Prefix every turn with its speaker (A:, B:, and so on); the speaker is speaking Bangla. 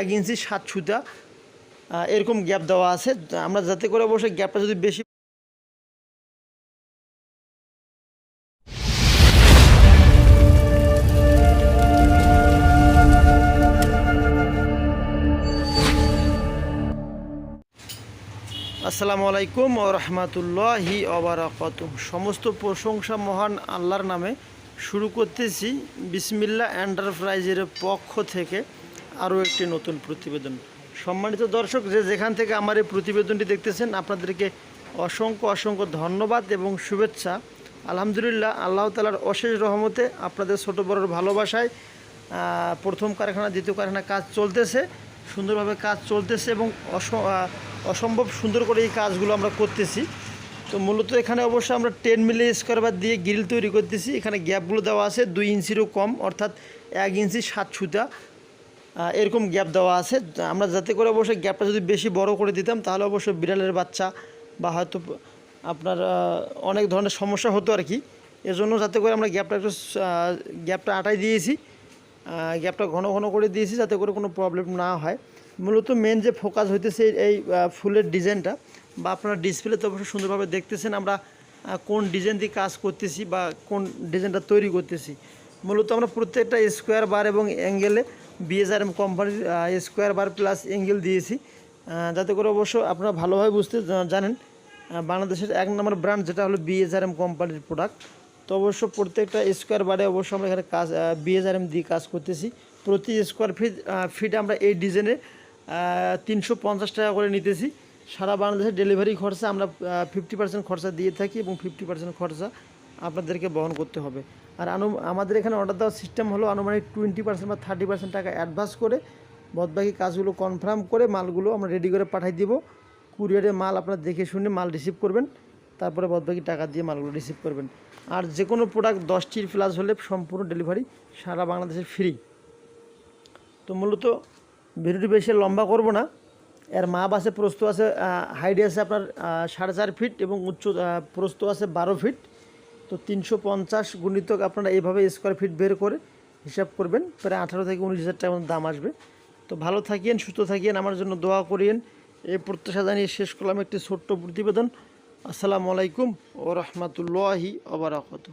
A: এক ইঞ্চি সাত সুতা। এরকম গ্যাপ দেওয়া আছে। আমরা যাতে করে অবশ্যই গ্যাপটা যদি বেশি আসসালামু আলাইকুম ও রহমতুল্লাহি অবরাকাত সমস্ত প্রশংসা মহান আল্লাহর নামে শুরু করতেছি বিসমিল্লা এন্টারপ্রাইজের পক্ষ থেকে। আরও একটি নতুন প্রতিবেদন। সম্মানিত দর্শক, যে যেখান থেকে আমার এই প্রতিবেদনটি দেখতেছেন, আপনাদেরকে অসংখ্য অসংখ্য ধন্যবাদ এবং শুভেচ্ছা। আলহামদুলিল্লাহ, আল্লাহ তালার অশেষ রহমতে আপনাদের ছোটো বড়োর ভালোবাসায় প্রথম কারখানা, দ্বিতীয় কারখানা কাজ চলতেছে। সুন্দরভাবে কাজ চলতেছে এবং অস- অসম্ভব সুন্দর করে এই কাজগুলো আমরা করতেছি। তো মূলত এখানে অবশ্যই আমরা টেন মিলি স্কোয়ার দিয়ে গ্রিল তৈরি করতেছি। এখানে গ্যাপগুলো দেওয়া আছে, দুই ইঞ্চিরও কম, অর্থাৎ এক ইঞ্চি সাত সুতা। এরকম গ্যাপ দেওয়া আছে। আমরা যাতে করে অবশ্যই গ্যাপটা যদি বেশি বড় করে দিতাম, তাহলে অবশ্যই বিড়ালের বাচ্চা বা হয়তো আপনার অনেক ধরনের সমস্যা হতো আর কি। এজন্য যাতে করে আমরা গ্যাপটা একটু গ্যাপটা আটাই দিয়েছি। গ্যাপটা ঘন ঘন করে দিয়েছি যাতে করে কোনো প্রবলেম না হয়। মূলত মেন যে ফোকাস হইতেছে এই- ফুলের ডিজাইনটা বা আপনারা ডিসপ্লেতে অবশ্যই সুন্দরভাবে দেখতেছেন আমরা কোন ডিজাইন দিয়ে কাজ করতেছি বা কোন ডিজাইনটা তৈরি করতেছি। মূলত আমরা প্রত্যেকটা স্কোয়ার বার এবং অ্যাঙ্গেলে বিএসআরএম কোম্পানির স্কোয়ার বার প্লাস অ্যাঙ্গেল দিয়েছি। যাতে করে অবশ্য আপনারা ভালোভাবে বুঝতে জানেন। বাংলাদেশের এক নম্বর ব্র্যান্ড যেটা হলো বিএসআরএম কোম্পানির প্রোডাক্ট তো অবশ্য প্রত্যেকটা স্কোয়ার বারে অবশ্য আমরা এখানে কাজ বিএসআরএম দিয়ে কাজ করতেছি। প্রতি স্কোয়ার ফিট ফিট আমরা এই ডিজাইনে তিনশো পঞ্চাশ টাকা করে নিতেছি। সারা বাংলাদেশের ডেলিভারি খরচা আমরা ফিফটি পার্সেন্ট খরচা দিয়ে থাকি এবং ফিফটি পার্সেন্ট খরচা আপনাদেরকে বহন করতে হবে। আর আনু আমাদের এখানে অর্ডার দেওয়ার সিস্টেম হলো আনুমানিক টোয়েন্টি পার্সেন্ট বা থার্টি পার্সেন্ট টাকা অ্যাডভান্স করে বাদবাকি কাজগুলো কনফার্ম করে মালগুলো আমরা রেডি করে পাঠিয়ে দিব। কুরিয়ারে মাল আপনারা দেখে শুনে মাল রিসিভ করবেন তারপরে বাদবাকি টাকা দিয়ে মালগুলো রিসিভ করবেন। আর যে কোনো প্রোডাক্ট দশটির প্লাস হলে সম্পূর্ণ ডেলিভারি সারা বাংলাদেশে ফ্রি তো মূলত ভিডিওটি বেশি লম্বা করব না। এর মাপ আছে প্রস্ত আছে হাইট আছে আপনার সাড়ে চার ফিট এবং উচ্চ আহ, প্রস্থ আছে বারো ফিট তো তিনশো পঞ্চাশ গুণিতক আপনারা এইভাবে স্কোয়ার ফিট বের করে হিসাব করবেন, প্রায় আঠারো থেকে উনিশ হাজার টাকার দাম আসবে। তো ভালো থাকিয়েন সুস্থ থাকিয়েন আমার জন্য দোয়া করিয়েন। এই প্রত্যাশা জানিয়ে শেষ করলাম একটি ছোট্ট প্রতিবেদন। আসসালামু আলাইকুম ও রহমতুল্লাহি ওবরাকাতু